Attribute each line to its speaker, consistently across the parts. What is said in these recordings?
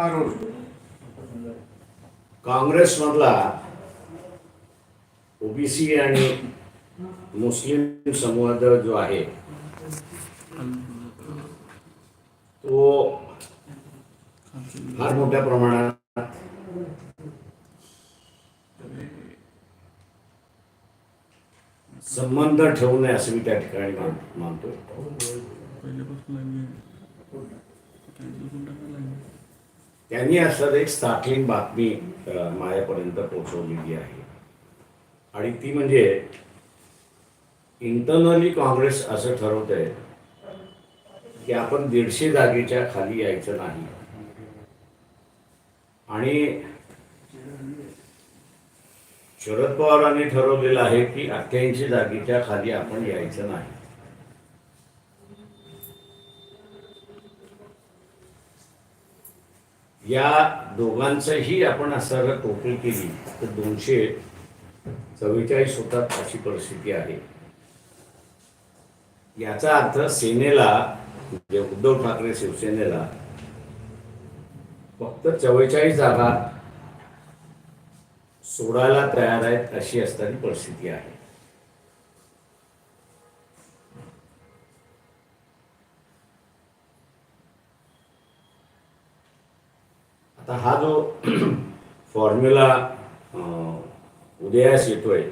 Speaker 1: Arun
Speaker 2: काँग्रेसमधला OBC आणि मुस्लिम संवाद जो आहे तो फार मोठ्या प्रमाणात संबंध ठेवू नये असं मी त्या ठिकाणी मान- मानतो त्यांनी असं एक स्टार्टलिंग बातमी माझ्यापर्यंत पोहोचवलेली आहे. आणि ती म्हणजे इंटरनली काँग्रेस असं ठरवत आहे की आपण दीडशे जागेच्या खाली यायचं नाही. आणि शरद पवारांनी ठरवलेलं आहे की अठ्ठ्याऐंशी जागेच्या खाली आपण यायचं नाही. या दोघांचंही आपण असं जर टोटल केली तर दोनशे चव्वेचाळीस होतात अशी परिस्थिती आहे. याचा अर्थ सेनेला म्हणजे उद्धव ठाकरे शिवसेनेला फक्त चव्वेचाळीस जागा सोडायला तयार आहेत अशी असणारी परिस्थिती आहे. आता हा जो फॉर्म्युला उदयास येतोय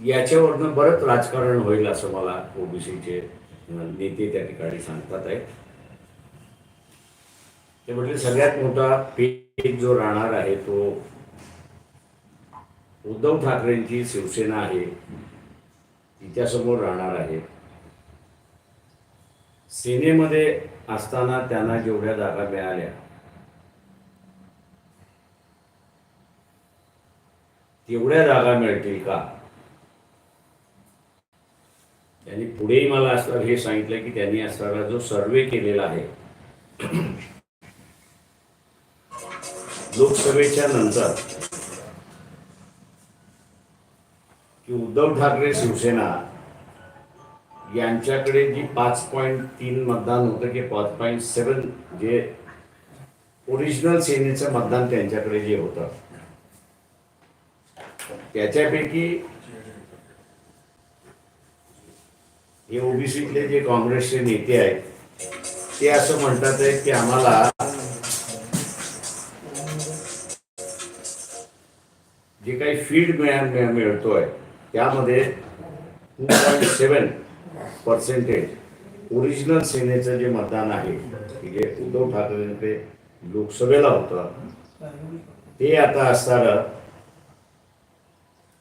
Speaker 2: याच्यावरनं बरंच राजकारण होईल असं मला ओबीसीचे नेते त्या ठिकाणी सांगतात आहेत. ते म्हटले सगळ्यात मोठा पेच जो राहणार आहे तो उद्धव ठाकरेंची शिवसेना आहे. तिच्यासमोर राहणार आहे. सेनेमध्ये असताना त्यांना जेवढ्या जागा मिळाल्या. तेवढ्या जागा मिळतील का? त्यांनी पुढेही मला असं हे सांगितलं की त्यांनी असणारा जो सर्वे केलेला आहे. लोकसभेच्या नंतर की उद्धव ठाकरे शिवसेना यांच्याकडे जी पाच पॉईंट तीन मतदान होतं की पाच पॉईंट सेवन जे ओरिजिनल सेनेचं मतदान त्यांच्याकडे जे होतं त्याच्यापैकी हे ओबीसीतले जे काँग्रेसचे नेते आहेत ते असं म्हणतात आहे की आम्हाला जे काही फीड मिळतोय त्यामध्ये two point seven percentage original सेनेचं जे मतदान आहे की जे उद्धव ठाकरे लोकसभेला होतं ते आता असणारं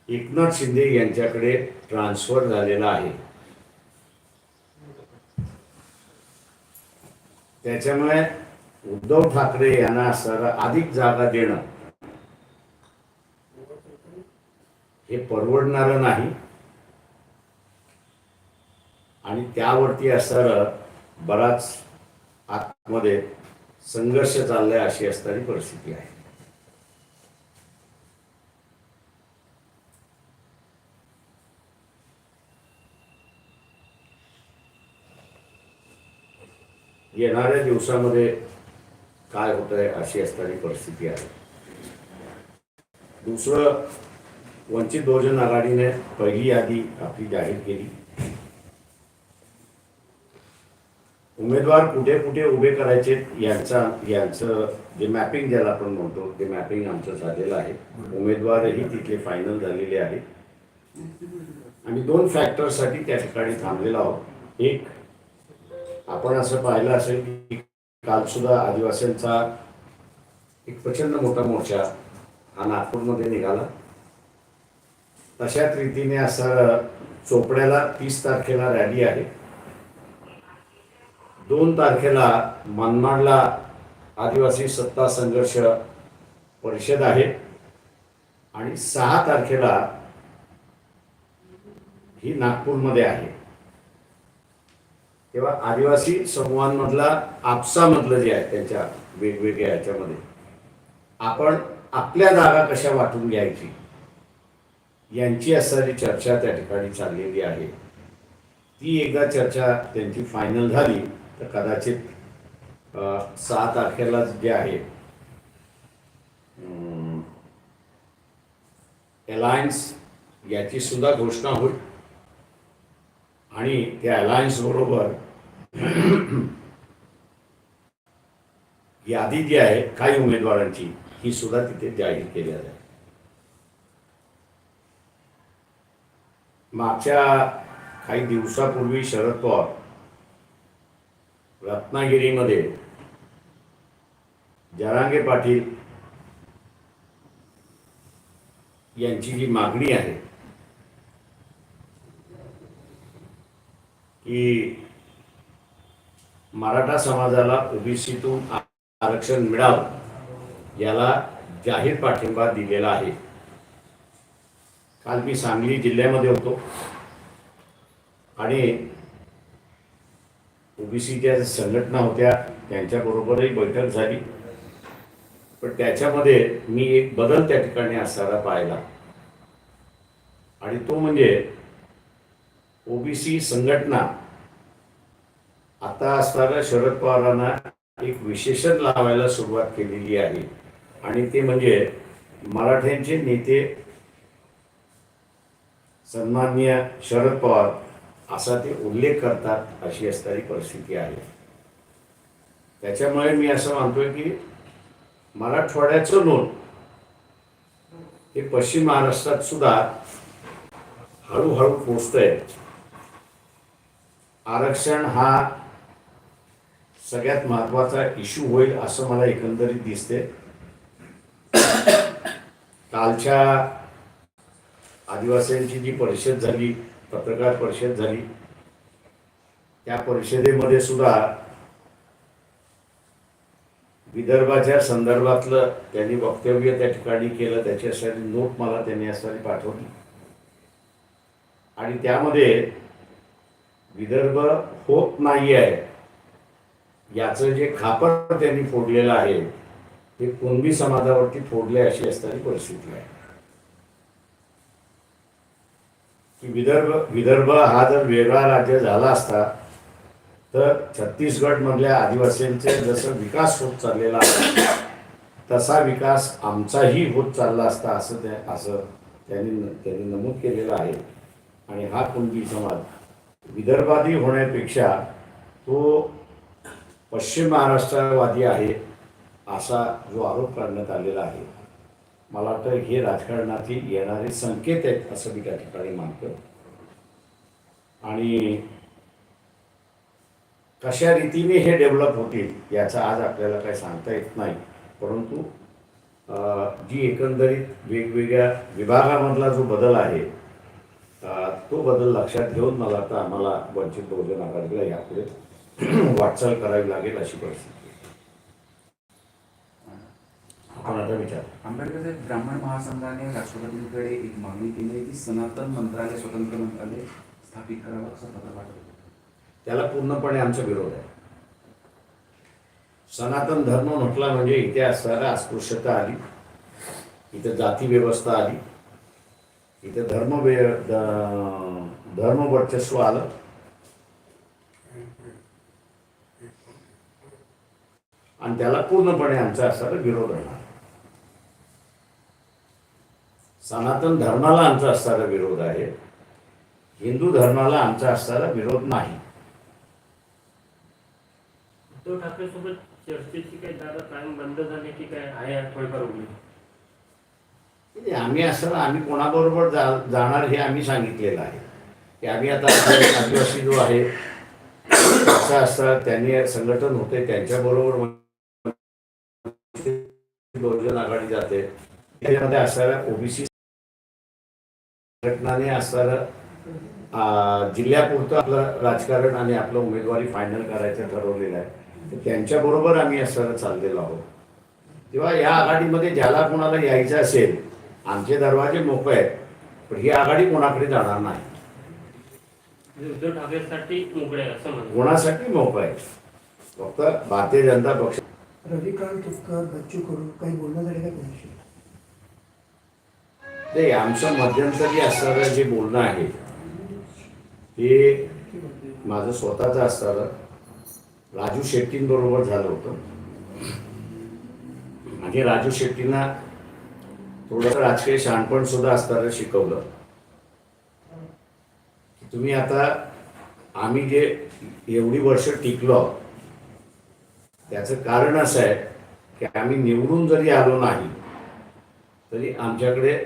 Speaker 2: एकनाथ शिंदे यांच्याकडे ट्रान्सफर झालेलं आहे. त्याच्यामुळे उद्धव ठाकरे यांना असणारा अधिक जागा देणं हे परवडणारं नाही. आणि त्यावरती असणारं बराच आतमध्ये संघर्ष चाललाय अशी असणारी परिस्थिती आहे. येणाऱ्या दिवसामध्ये काय होत आहे अशी असणारी परिस्थिती आहे. दुसरं वंचित बहुजन आघाडीने पहिली यादी आपली जाहीर केली. उमेदवार कुठे कुठे उभे करायचे यांचा यांचं जे मॅपिंग ज्याला आपण म्हणतो ते मॅपिंग आमचं झालेलं आहे. उमेदवारही तिथले फायनल झालेले आहेत. आणि दोन फॅक्टरसाठी त्या ठिकाणी थांबलेलो आहोत. एक आपण असं पाहिलं असेल की काल सुद्धा आदिवासींचा एक प्रचंड मोठा मोर्चा हा नागपूरमध्ये निघाला. तशाच रीतीने असं चोपड्याला तीस तारखेला रॅली आहे. दोन तारखेला मनमाडला आदिवासी सत्ता संघर्ष परिषद आहे आणि सहा तारखेला ही नागपूरमध्ये आहे. तेव्हा आदिवासी समूहांमधला आपसामधलं जे आहे त्यांच्या वेगवेगळ्या याच्यामध्ये आपण आपल्या जागा कशा वाटून घ्यायची? यांची असणारी चर्चा त्या ठिकाणी चाललेली आहे. ती एकदा चर्चा त्यांची फायनल झाली तर कदाचित सहा तारखेला जे आहे अलायन्स याची सुद्धा घोषणा होईल. आणि त्या अलायन्स बरोबर यादी जी आहे काही उमेदवारांची ही सुद्धा तिथे जाहीर केली आहे. मागच्या काही दिवसापूर्वी शरद पवार रत्नागिरीमध्ये. जरांगे पाटील यांची जी मागणी आहे की मराठा समाजाला ओबीसीतून आरक्षण मिळावं याला जाहीर पाठिंबा दिलेला आहे. काल मी सांगली जिल्ह्यामध्ये होतो. आणि ओबीसीच्या संघटना होत्या त्यांच्याबरोबरही बैठक झाली. पण त्याच्यामध्ये मी एक बदल त्या ठिकाणी असताना पाहिला. आणि तो म्हणजे ओबीसी संघटना. आता असताना शरद पवारांना एक विशेषण लावायला सुरुवात केलेली आहे. आणि ते म्हणजे मराठ्यांचे नेते सन्माननीय शरद पवार असा ते उल्लेख करतात अशी असणारी परिस्थिती आहे. त्याच्यामुळे मी असं मानतोय की मराठवाड्याचं नोंद हे पश्चिम महाराष्ट्रात सुद्धा हळूहळू पोचतंय. आरक्षण हा सगळ्यात महत्त्वाचा इश्यू होईल असं मला एकंदरीत दिसते कालच्या आदिवासींची जी परिषद झाली पत्रकार परिषद झाली. त्या परिषदेमध्ये सुद्धा विदर्भाच्या संदर्भातलं त्यांनी वक्तव्य त्या ठिकाणी केलं त्याची असणारी नोट मला त्यांनी असणारी पाठवली. आणि त्यामध्ये विदर्भ होत नाही आहे याचं जे खापर त्यांनी फोडलेलं आहे ते कुणबी समाजावरती फोडले अशी असणारी परिस्थिती आहे. की विदर्भ विदर्भ हा जर वेगळा राज्य झाला असता तर छत्तीसगडमधल्या आदिवासींचे जसं विकास होत चाललेला आहे तसा विकास आमचाही होत चालला असता असं ते असं त्यांनी त्यांनी नमूद केलेलं आहे. आणि हा कुणबी समाज विदर्भादी होण्यापेक्षा तो पश्चिम महाराष्ट्रवादी आहे असा जो आरोप करण्यात आलेला आहे. मला वाटतं हे राजकारणातील येणारे संकेत आहेत असं मी त्या ठिकाणी मानतो आणि कशा रीतीने हे डेव्हलप होतील याचा आज आपल्याला काही सांगता येत नाही. परंतु जी एकंदरीत वेगवेगळ्या विभागामधला जो बदल आहे तो बदल लक्षात घेऊन मला आता आम्हाला वंचित बहुजन आघाडीला यापुढे वाटचाल करावी लागेल अशी परिस्थिती. आता विचार?
Speaker 1: आंबेडकर साहेब ब्राह्मण महासंघाने राष्ट्रपतींकडे एक मागणी केली आहे की सनातन मंत्रालय स्वतंत्र मंत्रालय स्थापित करावं असं पत्र पाठवलं.
Speaker 2: त्याला पूर्णपणे आमचा विरोध आहे. सनातन धर्म म्हटला म्हणजे इथे असणारा अस्पृश्यता आली इथं जाती व्यवस्था आली इथं धर्म धर्म वर्चस्व आलं. आणि त्याला पूर्णपणे आमचा असणारा विरोध राहणार सनातन धर्माला आमचा असणारा विरोध आहे. हिंदू धर्माला आमचा असणारा विरोध नाही.
Speaker 3: उद्धव ठाकरे सोबत चर्चेची काही दादा कायम बंद झाली की काय आहे थोडीफार उघडी?
Speaker 2: म्हणजे आम्ही असं आम्ही कोणाबरोबर जा जाणार हे आम्ही सांगितलेलं आहे. की आम्ही आता आदिवासी जो आहे असं असतं त्यांनी संघटन होते त्यांच्याबरोबर बहुजन आघाडी जाते. त्याच्यामध्ये असणाऱ्या ओबीसी संघटनाने असणारं आ, जिल्ह्यापुरतं आपलं राजकारण आणि आपलं उमेदवारी फायनल करायचं ठरवलेलं आहे. तर त्यांच्याबरोबर आम्ही असणारं चाललेलो आहोत. तेव्हा या आघाडीमध्ये ज्याला कोणाला यायचं असेल आमचे दरवाजे मोकळे आहेत पण ही आघाडी कोणाकडे जाणार नाही.
Speaker 3: उद्धव ठाकरेसाठी मोकळे आहे असं म्हणतो
Speaker 2: कोणासाठी मोकळं आहे फक्त भारतीय जनता पक्ष.
Speaker 4: रविकांत तुपकर बच्चू कडू काही बोलणं झाले का कोणाशी
Speaker 2: ते आमचं मध्यंतरी असणारं जे बोलणं आहे ते माझं स्वतःचं असणारं. राजू शेट्टींबरोबर झालं होतं. आणि राजू शेट्टींना थोडंसं राजकीय शहाणपण सुद्धा असताना शिकवलं. तुम्ही आता आम्ही जे एवढी वर्ष टिकलो त्याचं कारण असं आहे की आम्ही निवडून जरी आलो नाही तरी आमच्याकडे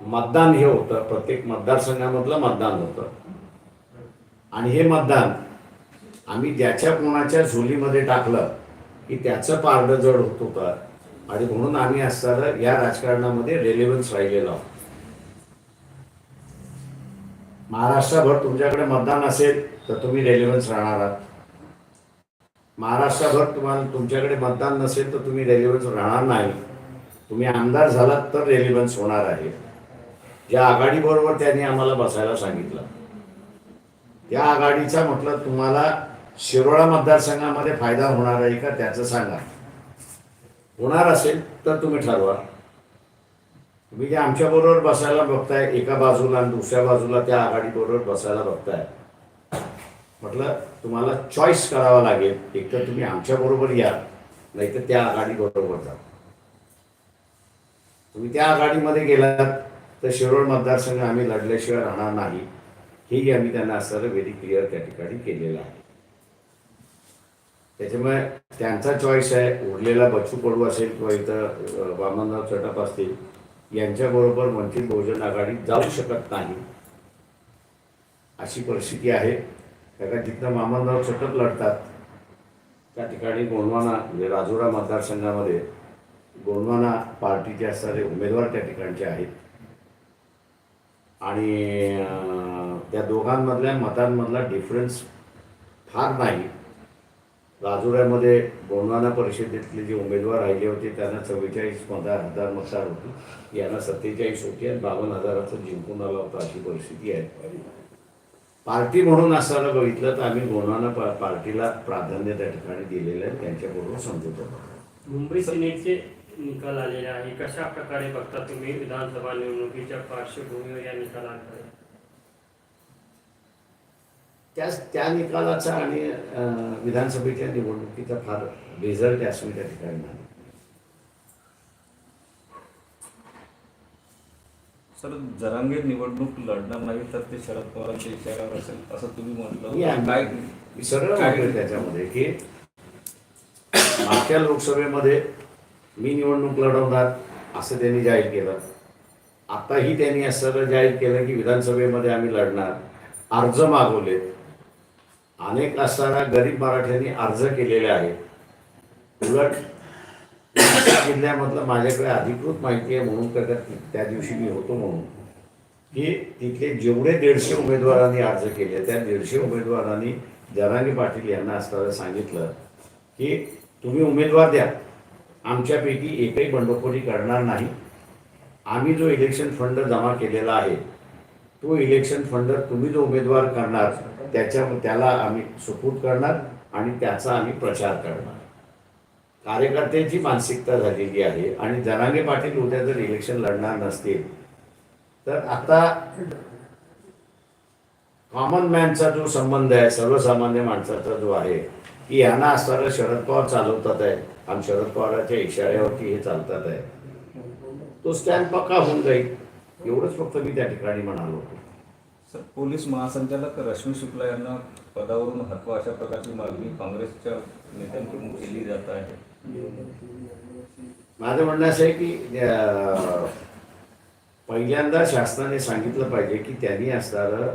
Speaker 2: मतदान हे होतं प्रत्येक मतदारसंघामधलं मतदान होतं. आणि हे मतदान आम्ही ज्याच्या कोणाच्या झोलीमध्ये टाकलं की त्याचं पारडं जड होत होतं. आणि म्हणून आम्ही असताना या राजकारणामध्ये रेलेव्हन्स राहिलेलो आहोत महाराष्ट्रभर तुमच्याकडे मतदान असेल तर तुम्ही रेलेव्हन्स राहणार आहात. महाराष्ट्रभर तुम्हाला तुमच्याकडे मतदान नसेल तर तुम्ही रेलेव्हन्स राहणार नाही. तुम्ही आमदार झालात तर रेलिव्हन्स होणार आहे. ज्या आघाडीबरोबर त्यांनी आम्हाला बसायला सांगितलं. त्या आघाडीचा म्हटलं तुम्हाला शिरोळा मतदारसंघामध्ये फायदा होणार आहे का त्याचं सांगा. होणार असेल तर तुम्ही ठरवा. तुम्ही जे आमच्याबरोबर बसायला बघताय एका बाजूला आणि दुसऱ्या बाजूला त्या आघाडीबरोबर बसायला बघताय. म्हटलं तुम्हाला चॉईस करावा लागेल. एक तर तुम्ही आमच्याबरोबर या नाही तर त्या आघाडीबरोबर जा. तुम्ही त्या आघाडीमध्ये गेलात तर शिरोळ मतदारसंघ आम्ही लढल्याशिवाय राहणार नाही. हेही आम्ही त्यांना असणारं व्हेरी क्लिअर त्या ठिकाणी केलेलं आहे. त्याच्यामुळे त्यांचा चॉईस आहे. उरलेला बच्चू कडू असेल किंवा इथं वामनराव चटप असतील यांच्याबरोबर वंचित बहुजन आघाडी जाऊ शकत नाही. अशी परिस्थिती आहे. कारण जिथं वामनराव चटप लढतात त्या ठिकाणी गोंडवाना म्हणजे राजुरा मतदारसंघामध्ये गोंडवाना पार्टीचे असणारे उमेदवार त्या ठिकाणचे आहेत. आणि त्या दोघांमधल्या मतांमधला डिफरन्स फार नाही. राजुऱ्यामध्ये गोंडवाना परिषदेतले जे उमेदवार राहिले होते त्यांना चव्वेचाळीस मतदार हजार मतदार होती. यांना सत्तेचाळीस होती आणि बावन्न हजाराचं जिंकून आला होता अशी परिस्थिती आहे. पार्टी म्हणून असताना बघितलं तर आम्ही गोंडवाना पा- पार्टीला प्राधान्य त्या ठिकाणी दिलेलं आहे त्यांच्याबरोबर समजूत होतो.
Speaker 3: मुंबई सिनेटचे निकाल आलेले आहे. कशा प्रकारे बघता तुम्ही विधानसभा निवडणुकीच्या पार्श्वभूमीवर या निकालांकडे?
Speaker 2: त्या त्या निकालाचा आणि विधानसभेच्या निवडणुकीचा फार रिझल्ट असं त्या ठिकाणी
Speaker 5: सर जरांगे निवडणूक लढणार नाही तर ते शरद पवारांच्या इशाऱ्यावर असेल असं तुम्ही म्हटलं. काय
Speaker 2: सरळ त्याच्यामध्ये की मागच्या लोकसभेमध्ये मी निवडणूक लढवणार असं त्यांनी जाहीर केलं. आताही त्यांनी असं जाहीर केलं की विधानसभेमध्ये आम्ही लढणार. अर्ज मागवलेत अनेक असताना गरीब मराठ्यांनी अर्ज केलेले आहेत. उलट जिल्ह्यामधलं माझ्याकडे अधिकृत माहिती आहे म्हणून का त्या- त्या दिवशी मी होतो म्हणून की तिथले जेवढे दीडशे उमेदवारांनी अर्ज केले त्या दीडशे उमेदवारांनी जरांगी पाटील यांना असताना सांगितलं की तुम्ही उमेदवार द्या. आमच्यापैकी एकही बंडखोरी करणार नाही. आम्ही जो इलेक्शन फंड जमा केलेला आहे तो इलेक्शन फंड तुम्ही जो उमेदवार करणार त्याच्या त्याला आम्ही सुपूट करणार आणि त्याचा आम्ही प्रचार करणार. कार्यकर्त्यांची मानसिकता झालेली आहे आणि जनांगे पाटील उद्या जर इलेक्शन लढणार नसतील तर आता कॉमन मॅनचा जो संबंध आहे सर्वसामान्य माणसाचा जो आहे की यांना असताना शरद पवार चालवतात आहे. आणि शरद पवारांच्या इशाऱ्यावरती हे चालतात आहे. तो स्टँड पक्का होऊन जाईल. एवढंच फक्त मी त्या ठिकाणी म्हणालो होतो.
Speaker 5: सर पोलीस महासंचालक रश्मी शुक्ला यांना पदावरून हटवा अशा प्रकारची मागणी काँग्रेसच्या नेत्यांकडून केली जात आहे.
Speaker 2: माझं म्हणणं असं आहे की अं, पहिल्यांदा शासनाने सांगितलं पाहिजे की त्यांनी असणारं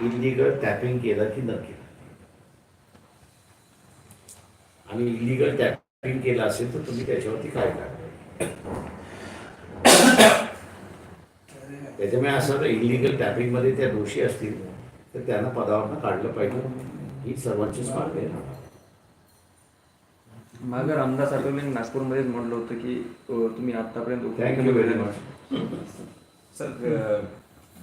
Speaker 2: इलिगल टॅपिंग केलं की न केलं. आणि इलिगल टॅपिंग केलं असेल तर तुम्ही त्याच्यावरती काय करा त्याच्यामुळे असं इलिगल टॅपिंगमध्ये त्या दोषी असतील तर त्यांना पदावरनं काढलं पाहिजे. ही सर्वांचीच मागणी आहे.
Speaker 6: मागं रामदास आठवलेंनी नागपूरमध्येच म्हटलं होतं की तुम्ही आतापर्यंत
Speaker 2: you very much.
Speaker 5: सर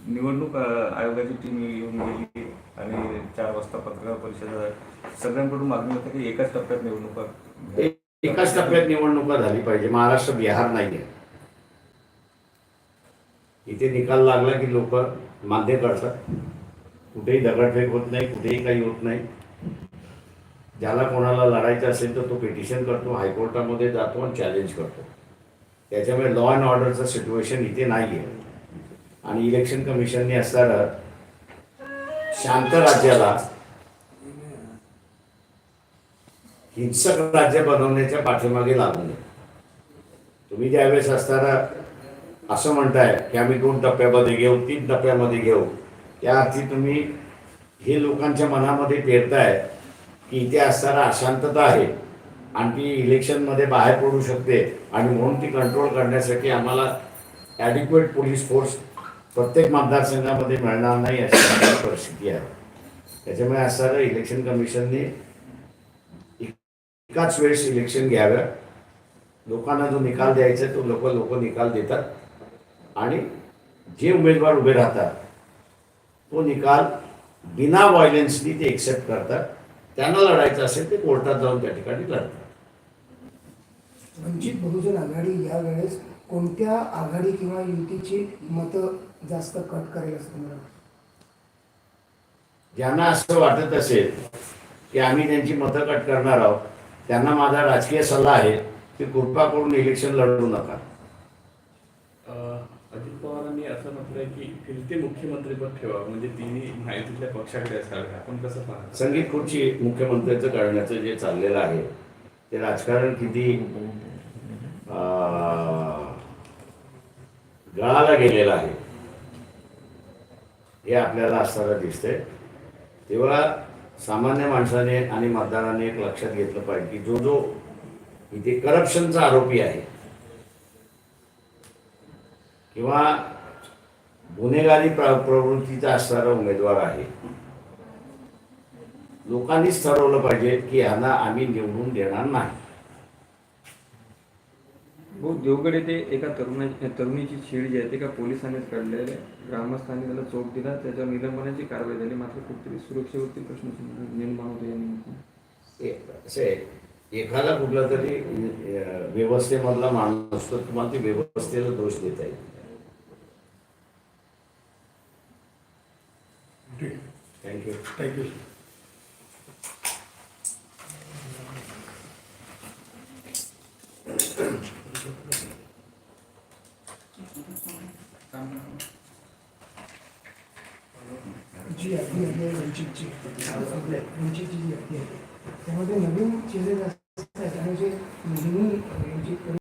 Speaker 5: निवडणूक आयोगाची टीम येऊन गेली आणि चार वाजता पत्रकार परिषद सगळ्यांकडून मागणी होते की एकाच टप्प्यात निवडणुका
Speaker 2: एकाच टप्प्यात निवडणुका झाली पाहिजे. महाराष्ट्र बिहार नाही आहे. इथे निकाल लागला की लोक मान्य करतात कुठेही दगडफेक होत नाही कुठेही काही होत नाही. ज्याला कोणाला लढायचं असेल तर तो पिटिशन करतो हायकोर्टामध्ये जातो आणि चॅलेंज करतो. त्याच्यामुळे लॉ अँड ऑर्डरचं सिच्युएशन इथे नाही आहे आणि इलेक्शन कमिशनने असणारं शांत राज्याला हिंसक राज्य बनवण्याच्या पाठीमागे लागू नये तुम्ही ज्यावेळेस असताना असं म्हणताय की आम्ही दोन टप्प्यामध्ये घेऊ तीन टप्प्यामध्ये घेऊ त्या अर्थी तुम्ही हे लोकांच्या मनामध्ये पेरताय की इथे असताना अशांतता आहे. आणि ती इलेक्शनमध्ये बाहेर पडू शकते आणि म्हणून ती कंट्रोल करण्यासाठी आम्हाला ॲडिक्वेट पोलीस फोर्स प्रत्येक मतदारसंघामध्ये मिळणार नाही अशी परिस्थिती आहे. त्याच्यामुळे असताना इलेक्शन कमिशनने एकाच वेळेस इलेक्शन घ्याव्या लोकांना जो निकाल द्यायचा आहे तो लोक लोक निकाल देतात. आणि जे उमेदवार उभे राहतात तो निकाल बिना व्हायलन्सनी ते एक्सेप्ट करतात. त्यांना लढायचं असेल ते कोर्टात जाऊन त्या ठिकाणी लढतात.
Speaker 4: वंचित बहुजन आघाडी यावेळेस कोणत्या आघाडी किंवा युतीची मतं जास्त कट करेल असं तुम्हाला?
Speaker 2: ज्यांना असं वाटत असेल की आम्ही त्यांची मतं कट करणार आहोत त्यांना माझा राजकीय सल्ला आहे की कृपा करून इलेक्शन लढवू नका.
Speaker 7: अजित पवारांनी असं म्हटलंय की फिरते मुख्यमंत्रीपद ठेवा म्हणजे तिन्ही माहितीतल्या पक्षाकडे असावे. आपण कसं पाहता
Speaker 2: संगीत खुर्ची मुख्यमंत्र्यांचं करण्याचं जे चाललेलं आहे ते राजकारण किती अं, गळाला गेलेलं आहे. हे आपल्याला असताना दिसते तेव्हा सामान्य माणसाने आणि मतदाराने एक लक्षात घेतलं पाहिजे की जो जो इथे करप्शनचा आरोपी आहे किंवा गुन्हेगारी प्रवृत्तीचा असणारा उमेदवार आहे लोकांनीच ठरवलं पाहिजे की यांना आम्ही निवडून देणार नाही.
Speaker 6: भाऊ देवगड येथे एका तरुणा तरुणीची छेड जी आहे ती एका पोलिसांनीच काढलेली आहे. ग्रामस्थांनी त्याला चोप दिला त्याच्यावर निलंबनाची कारवाई झाली. मात्र कुठेतरी सुरक्षेवरती प्रश्न निर्माण होतो या निमित्तानं
Speaker 2: एखादा कुठला तरी व्यवस्थेमधला माणूस तर तुम्हाला ती व्यवस्थेला दोष देता येईल. थँक्यू
Speaker 4: थँक्यू जी यादी आली आहे वंचितची वंचितची जी यादी आहे त्यामध्ये नवीन चेहरे